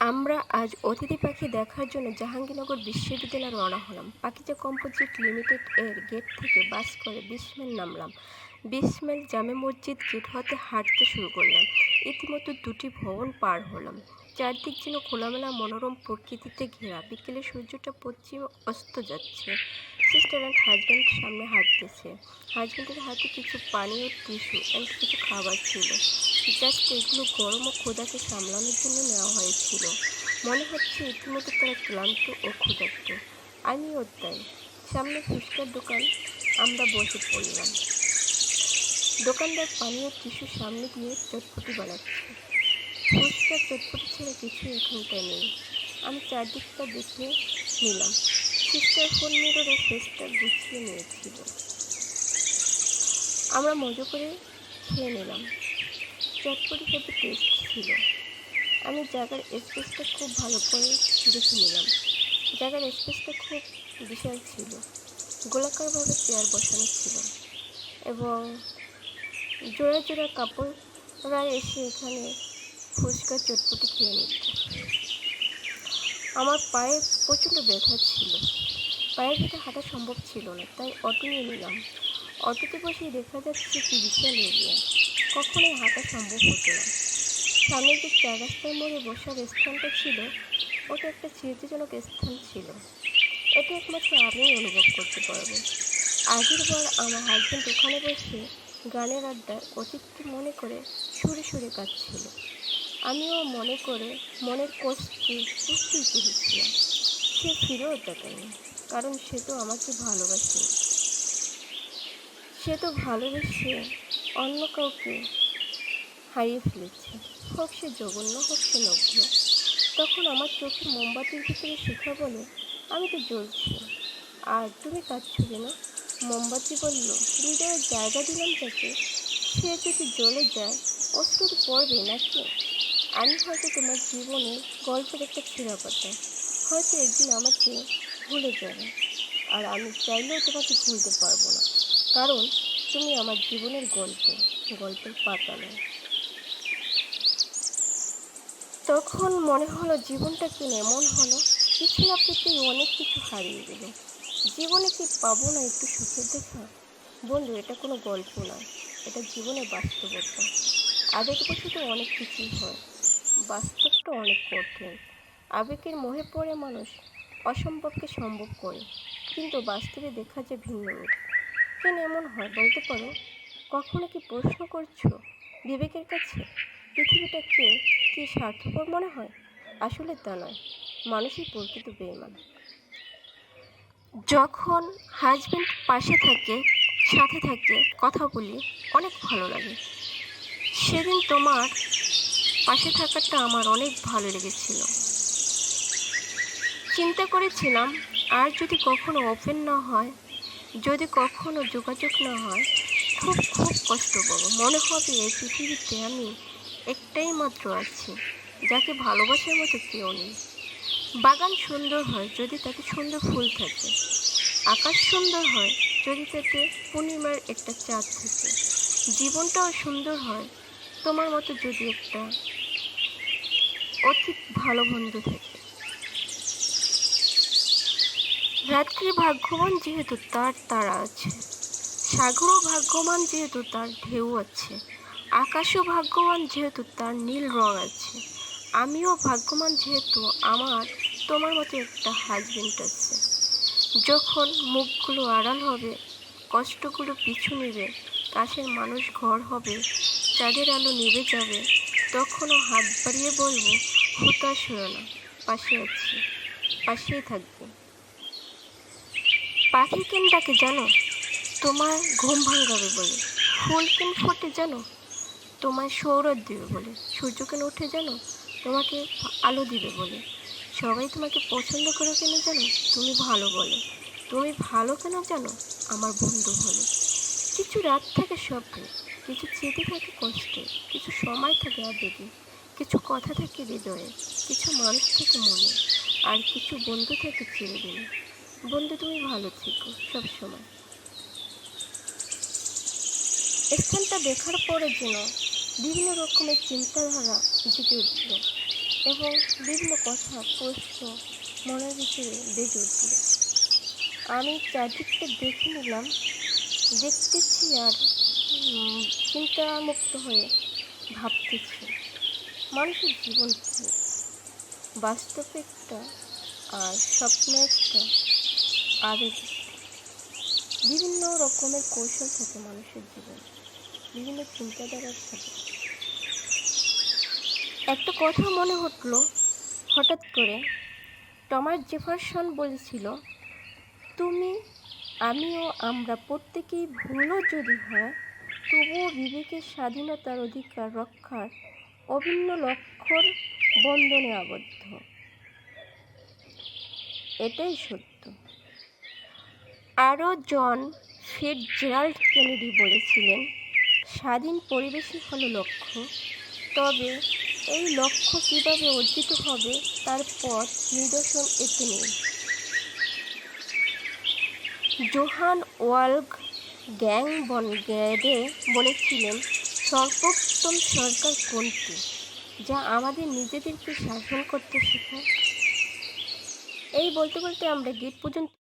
আমরা আজ অতিথি পাখি দেখার জন্য জাহাঙ্গীরনগর বিশ্ববিদ্যালয়ে রওনা হলাম। পাখিজা কম্পোজিট লিমিটেড এর গেট থেকে বাস করে বিশ নামলাম। বিশ জামে মসজিদ গেট হতে হাঁটতে শুরু করলাম। ইতিমধ্যে দুটি ভবন পার হলাম। চারদিক যেন খোলামেলা মনোরম প্রকৃতিতে ঘেরা। বিকেলে সূর্যটা পশ্চিমে অস্ত যাচ্ছে। সিস্টার অ্যান্ড হাজব্যান্ড সামনে হাঁটতেছে হাজব্যান্ডের হাতে কিছু পানি ও টিস্যু অ্যান্ড কিছু খাবার ছিল। জাস্ট এগুলো গরম ও ক্ষুধাকে সামলানোর জন্য নেওয়া হয়েছিল। মনে হচ্ছে ইতিমধ্যে তারা ক্লান্ত ও ক্ষুধার্ত। আমিও তাই। সামনে ফুচকার দোকান, আমরা বসে পড়লাম। দোকানদার পানি ও টিস্যু সামনে দিয়ে চটপটি বানাচ্ছে। ফুচকা চটপটি ছাড়া কিছু এখানটায় নেই। আমি চারদিকটা দেখে নিলাম। সিস্টার ফোন মিররে ফেসটা গুছিয়ে নিয়েছিল। আমরা মজা করে খেয়ে নিলাম। চটপটি খেতে টেস্ট ছিল। আমি জায়গার স্পেসটা খুব ভালো করে দেখে নিলাম। জায়গার স্পেসটা খুব বিশাল ছিল। গোলাকারভাবে চেয়ার বসানো ছিল এবং জোড়া জোড়া কাপড়রা এসে এখানে ফুচকা, চটপটি খেয়ে নিচ্ছে। আমার পায়ে প্রচণ্ড ব্যথা ছিল। পায়ের ভিতরে হাঁটা সম্ভব ছিল না, তাই অটো নিয়ে নিলাম। অটোতে বসে দেখা যাচ্ছে কি বিশাল এরিয়া। কখনোই হাঁটা সম্ভব হতো না। সামনে যে চার রাস্তার মোড়ে বসার স্থানটা ছিল ওটা একটা স্মৃতিজনক স্থান ছিল। এটা একমাত্র আমিই অনুভব করতে পারব। আগের বার আমার হাজব্যান্ড ওখানে বসে গানের আড্ডার অতীতকে মনে করে সুরে সুরে কাঁদছিল। আমিও মনে করে মনের কষ্টকে উচ্চই করেছিলাম সে ফিরেও তাকায়নি। কারণ সে তো আমাকে ভালোবাসে। সে তো ভালোবেসে অন্য কাউকে হারিয়ে ফেলেছে। হোক সে জঘন্য, হোক সে নগ্ন। তখন আমার চোখে মোমবাতির ভিতরে শিখা বলে, আমি তো জ্বলছি। আর তুমি কাঁদছো কেন? মোমবাতি বলল, হৃদয়ের জায়গা দিলাম যাকে সে যদি জ্বলে যায় অস্ত্র পড়বে নাকি? আমি হয়তো তোমার জীবনে গল্পের একটা ছেঁড়া হয়তো একদিন আমাকে ভুলে যাবে। আর আমি চাইলেও তোমাকে ভুলতে পারব না। কারণ তুমি আমার জীবনের গল্প, গল্পের পাতা নয়। তখন মনে হলো জীবনটা কেন এমন হলো কিছু না পেতেই অনেক কিছু হারিয়ে গেল। জীবনে কি পাবো না একটু সুখের দেখা? বন্ধু, এটা কোনো গল্প নয় এটা জীবনের বাস্তবতা। আবেগবশত অনেক কিছুই হয়, বাস্তবটা অনেক কঠিন। আবেগের মোহে পড়ে মানুষ অসম্ভবকে সম্ভব করে, কিন্তু বাস্তবে দেখা যায় ভিন্ন রূপ। কেন এমন হয় বলতে পারো? কখনো কি প্রশ্ন করছ বিবেকের কাছে পৃথিবীটাকে কি স্বার্থপর মনে হয়? আসলে তা নয়, মানুষই প্রকৃত বেইমান যখন হাজব্যান্ড পাশে থাকে, সাথে থাকে, কথা বলি, অনেক ভালো লাগে। সেদিন তোমার পাশে থাকাটা আমার অনেক ভালো লেগেছিল। চিন্তা করেছিলাম, আর যদি কখনো ওপেন না হয়, যদি কখনো যোগাযোগ না হয়, খুব খুব কষ্ট পাবো মনে হবে এই পৃথিবীতে আমি একটাই মাত্র আছি, যাকে ভালোবাসার মতো কেউ নেই। বাগান সুন্দর হয় যদি তাতে সুন্দর ফুল থাকে। আকাশ সুন্দর হয় যদি তাতে পূর্ণিমার একটা চাঁদ থাকে। জীবনটাও সুন্দর হয়, তোমার মতো যদি একটা অতি ভালো বন্ধু থাকে। রাত্রি ভাগ্যবান যেহেতু তার তারা আছে। সাগরও ভাগ্যবান যেহেতু তার ঢেউ আছে। আকাশও ভাগ্যবান যেহেতু তার নীল রং আছে। আমিও ভাগ্যবান যেহেতু আমার, তোমার মতো একটা হাজবেন্ড আছে। যখন মুখগুলো আড়াল হবে, কষ্টগুলো পিছু নেবে, কাছের মানুষ ঘর হবে, চাঁদের আলো নিভে যাবে, তখনও হাত বাড়িয়ে বলব, হতাশ হয়েও না, পাশে আছি, পাশেই থাকব। পাখি কেন ডাকে জানো? তোমার ঘুম ভাঙাবে বলে। ফুল কেন ফোটে জানো? তোমায় সৌরভ দিবে বলে। সূর্য কেন ওঠে জানো? তোমাকে আলো দিবে বলে। সবাই তোমাকে পছন্দ করে কেন জানো? তুমি ভালো বলে। তুমি ভালো কেন জানো? আমার বন্ধু বলে। কিছু রাত থাকে স্বপ্নে, কিছু স্মৃতি থাকে কষ্টে, কিছু সময় থাকে আবেগে, কিছু কথা থাকে হৃদয়ে, কিছু মানুষ থাকে মনে, আর কিছু বন্ধু থাকে চিরদিনে। বন্ধু, তুমি ভালো থেকো সবসময় স্থানটা দেখার পরে যেন বিভিন্ন রকমের চিন্তাধারা জেগে উঠল এবং বিভিন্ন কথা, প্রশ্ন মনের ভিতরে বেজে উঠল। আমি চারদিকটা দেখে নিলাম, দেখতেছি আর চিন্তামুক্ত হয়ে ভাবতেছি, মানুষের জীবন কী? বাস্তব একটা আর স্বপ্ন একটা আবেগ। বিভিন্ন রকমের কৌশল থাকে মানুষের জীবনে। বিভিন্ন চিন্তাধারার থাকে। একটা কথা মনে হটলো হঠাৎ করে টমাস জেফারসন বলেছিল, তুমি, আমিও আমরা প্রত্যেকেই ভুলও যদি হয়, তবুও বিবেকের স্বাধীনতার অধিকার রক্ষার অভিন্ন লক্ষ্যর বন্ধনে আবদ্ধ। এটাই সত্য। আরও জন ফিট জেরাল্ড কেনেডি বলেছিলেন, স্বাধীন পরিবেশই হলো লক্ষ্য। তবে এই লক্ষ্য কীভাবে অর্জিত হবে তার পথ নিদর্শন এতে নেই। জোহান ওয়ালগ গ্যাং বন গ্যাডে বলেছিলেন, সর্বোত্তম সরকার কোনটি যা আমাদের নিজেদেরকে শাসন করতে শেখায়? এই বলতে বলতে আমরা গেট পর্যন্ত